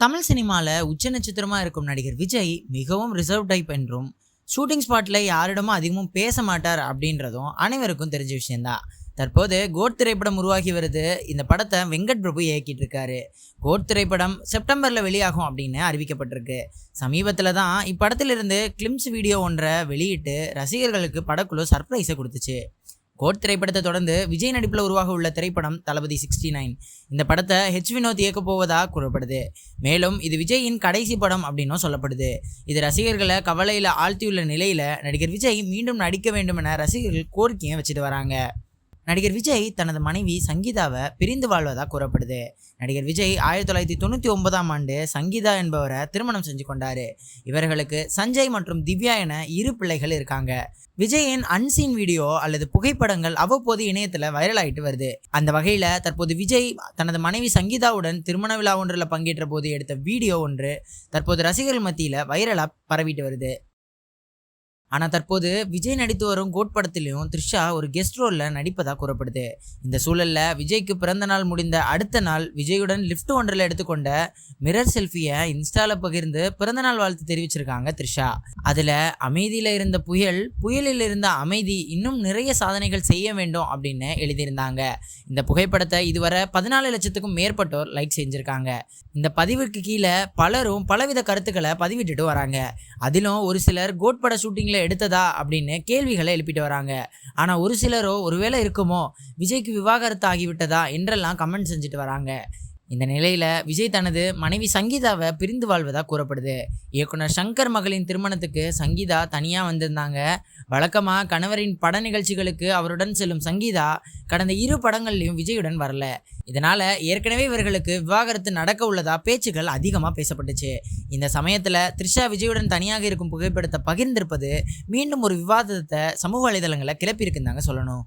தமிழ் சினிமாவில் உச்ச நட்சத்திரமாக இருக்கும் நடிகர் விஜய் மிகவும் ரிசர்வ் டைப் என்றும் ஷூட்டிங் ஸ்பாட்டில் யாரிடமும் அதிகமும் பேச மாட்டார் அப்படின்றதும் அனைவருக்கும் தெரிஞ்ச விஷயம்தான் தற்போது கோட் திரைப்படம் உருவாகி வருது. இந்த படத்தை வெங்கட் பிரபு இயக்கிட்டு இருக்காரு. கோட் திரைப்படம் செப்டம்பரில் வெளியாகும் அப்படின்னு அறிவிக்கப்பட்டிருக்கு. சமீபத்தில் தான் இப்படத்திலிருந்து கிளிம்ஸ் வீடியோ ஒன்றை வெளியிட்டு ரசிகர்களுக்கு படக்குழு சர்ப்ரைஸை கொடுத்துச்சு. கோட் திரைப்படத்தை தொடர்ந்து விஜய் நடிப்பில் உருவாக உள்ள திரைப்படம் தளபதி சிக்ஸ்டி நைன். இந்த படத்தை ஹெச் வினோத் இயக்க போவதாக கூறப்படுது. மேலும் இது விஜயின் கடைசி படம் அப்படின்னும் சொல்லப்படுது. இது ரசிகர்களை கவலையில் ஆழ்த்தியுள்ள நிலையில் நடிகர் விஜய் மீண்டும் நடிக்க வேண்டும் என ரசிகர்கள் கோரிக்கையை வச்சுட்டு வராங்க. நடிகர் விஜய் தனது மனைவி சங்கீதாவை பிரிந்து வாழ்வதாக கூறப்படுது. நடிகர் விஜய் ஆயிரத்தி தொள்ளாயிரத்தி தொண்ணூற்றி ஒன்பதாம் ஆண்டு சங்கீதா என்பவரை திருமணம் செஞ்சு கொண்டார். இவர்களுக்கு சஞ்சய் மற்றும் திவ்யா என இரு பிள்ளைகள் இருக்காங்க. விஜயின் அன்சீன் வீடியோ அல்லது புகைப்படங்கள் அவ்வப்போது இணையத்தில் வைரல் ஆகிட்டு வருது. அந்த வகையில் தற்போது விஜய் தனது மனைவி சங்கீதாவுடன் திருமண விழா ஒன்றில் பங்கேற்ற போது எடுத்த வீடியோ ஒன்று தற்போது ரசிகர்கள் மத்தியில் வைரலாக பரவிட்டு வருது. ஆனால் தற்போது விஜய் நடித்து வரும் கோட் படத்திலையும் த்ரிஷா ஒரு கெஸ்ட் ரோலில் நடிப்பதாக கூறப்படுது. இந்த சூழலில் விஜய்க்கு பிறந்த நாள் முடிந்த அடுத்த நாள் விஜயுடன் லிஃப்ட் ஒன்றில் எடுத்துக்கொண்ட மிரர் செல்ஃபியை இன்ஸ்டாவில் பகிர்ந்து பிறந்தநாள் வாழ்த்து தெரிவிச்சிருக்காங்க த்ரிஷா. அதில் அமைதியில் இருந்த புயல் புயலில் இருந்த அமைதி இன்னும் நிறைய சாதனைகள் செய்ய வேண்டும் அப்படின்னு எழுதியிருந்தாங்க. இந்த புகைப்படத்தை இதுவரை பதினாலு லட்சத்துக்கும் மேற்பட்டோர் லைக் செஞ்சுருக்காங்க. இந்த பதிவுக்கு கீழே பலரும் பலவித கருத்துக்களை பதிவிட்டுட்டு வராங்க. அதிலும் ஒரு சிலர் கோட் பட ஷூட்டிங்கில் எடுத்ததா அப்படின்னு கேள்விகளை எழுப்பிட்டு வராங்க. ஆனால் ஒரு சிலரோ ஒருவேளை இருக்குமோ விஜய்க்கு விவாகரத்து ஆகிவிட்டதா என்றெல்லாம் கமெண்ட் செஞ்சுட்டு வராங்க. இந்த நிலையில் விஜய் தனது மனைவி சங்கீதாவை பிரிந்து வாழ்வதாக கூறப்படுது. இயக்குனர் சங்கர் மகளின் திருமணத்துக்கு சங்கீதா தனியாக வந்திருந்தாங்க. வழக்கமாக கணவரின் பட நிகழ்ச்சிகளுக்கு அவருடன் செல்லும் சங்கீதா கடந்த இரு படங்கள்லையும் விஜயுடன் வரல. இதனால் ஏற்கனவே இவர்களுக்கு விவாகரத்து நடக்க உள்ளதா பேச்சுகள் அதிகமாக பேசப்பட்டுச்சு. இந்த சமயத்தில் த்ரிஷா விஜயுடன் தனியாக இருக்கும் புகைப்படத்தை பகிர்ந்திருப்பது மீண்டும் ஒரு விவாதத்தை சமூக வலைதளங்களை கிளப்பியிருக்குந்தாங்க சொல்லணும்.